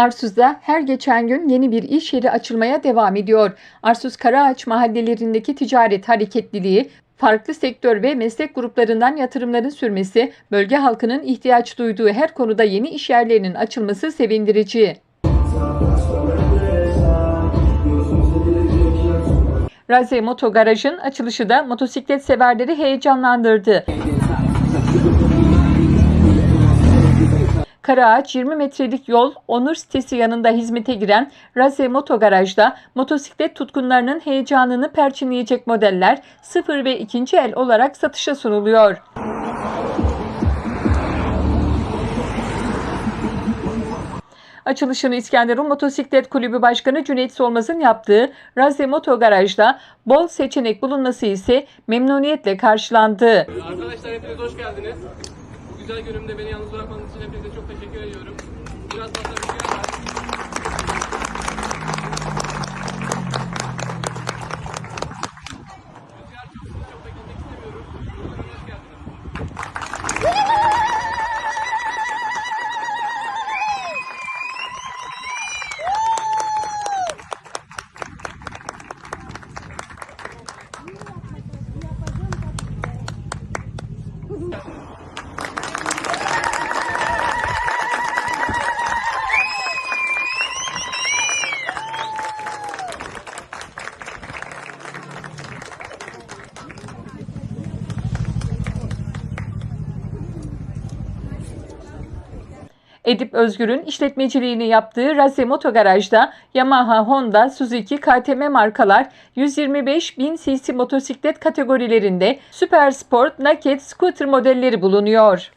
Arsuz'da her geçen gün yeni bir iş yeri açılmaya devam ediyor. Arsuz Karaağaç mahallelerindeki ticaret hareketliliği, farklı sektör ve meslek gruplarından yatırımların sürmesi, bölge halkının ihtiyaç duyduğu her konuda yeni iş yerlerinin açılması sevindirici. Raze Moto Garaj'ın açılışı da motosiklet severleri heyecanlandırdı. Karaağaç 20 metrelik yol Onur sitesi yanında hizmete giren Raze Moto Garaj'da motosiklet tutkunlarının heyecanını perçinleyecek modeller sıfır ve ikinci el olarak satışa sunuluyor. Açılışını İskenderun Motosiklet Kulübü Başkanı Cüneyt Solmaz'ın yaptığı Raze Moto Garaj'da bol seçenek bulunması ise memnuniyetle karşılandı. Arkadaşlar hepiniz hoş geldiniz. Güzel günümde beni yalnız bırakmadığınız için hepinize çok teşekkür ediyorum. Biraz fazla rüzgar var. Rüzgar çok Edip Özgür'ün işletmeciliğini yaptığı Raze Moto Garaj'da Yamaha, Honda, Suzuki, KTM markalar 125 bin cc motosiklet kategorilerinde süper sport, naked, scooter modelleri bulunuyor.